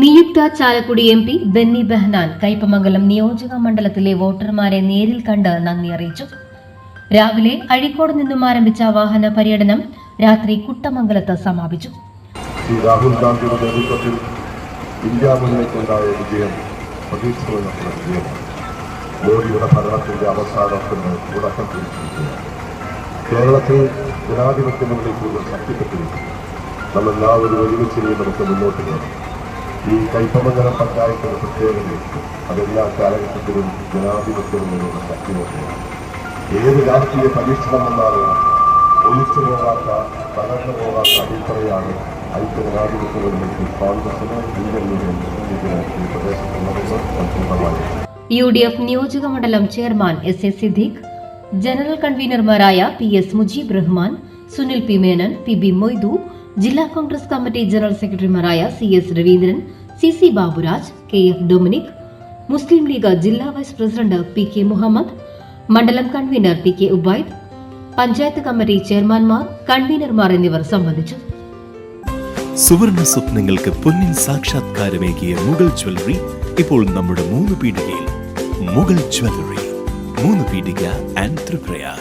നിയുക്ത Chalakudy M P Benny Behanan Kaipamangalam നിയോജക മണ്ഡലത്തിലെ വോട്ടർമാരെ നേരിൽ കണ്ട് നന്ദി അറിയിച്ചു. രാവിലെ അഴീക്കോട് നിന്നും ആരംഭിച്ച വാഹന പര്യടനം രാത്രി കുട്ടമംഗലത്ത് സമാപിച്ചു. രാഹുൽ ഗാന്ധിയുടെ നേതൃത്വത്തിൽ ഇന്ത്യ മുന്നണിക്കുണ്ടായ വിജയം പ്രതീക്ഷിക്കുന്നതിനുള്ള വിജയമാണ്. മോദിയുടെ ഭരണത്തിന്റെ അവസാനത്തിന് തുടക്കം കുറിച്ചിരിക്കുകയാണ്. കേരളത്തിൽ ജനാധിപത്യ മുന്നണി കൂടുതൽ ശക്തിപ്പെട്ടിരിക്കുന്നു. നമ്മളെല്ലാവരും ഒരുമിച്ച് നമുക്ക് മുന്നോട്ട് പോകണം. ഈ കൈപ്പമംഗലം പഞ്ചായത്തിന്റെ പ്രത്യേകതയുണ്ട് അതെല്ലാ കാലഘട്ടത്തിലും ജനാധിപത്യ മുന്നണിയുടെ ശക്തി നോക്കുകയാണ് ഏത് രാഷ്ട്രീയ പരീക്ഷണം വന്നാലും ഒലിച്ചു പോകാത്ത തകർന്നു പോകാത്ത അടിത്തറയാണ് ഐക്യജനാധിപത്യ മുന്നണിക്ക് കോൺഗ്രസിന് ഇന്ത്യൻ ഈ പ്രദേശത്തുള്ളതെന്ന് സംപൂർണ്ണമായി യു ഡി എഫ് നിയോജക മണ്ഡലം chairman S A Siddique general കൺവീനർമാരായ P S Mujeeb Rahman Sunil P Menon P B Moithu ജില്ലാ കോൺഗ്രസ് കമ്മിറ്റി ജനറൽ സെക്രട്ടറിമാരായ C S Raveendran C C Baburaj K F Dominic Muslim League ജില്ലാ vice president P K Muhammad മണ്ഡലം convener T K Ubaid panchayat committee ചെയർമാൻമാർ കൺവീനർമാർ എന്നിവർ സംബന്ധിച്ചു. സുവർണ സ്വപ്നങ്ങൾക്ക് പൊന്നിൻ സാക്ഷാത്കാരമേകിയ Mughal jewellery ഇപ്പോൾ നമ്മുടെ മൂന്ന് പീടികയിൽ. മുഗൾ ജ്വല്ലറി മൂന്ന് പീടിക ആൻഡ് ത്രിപുരയാർ.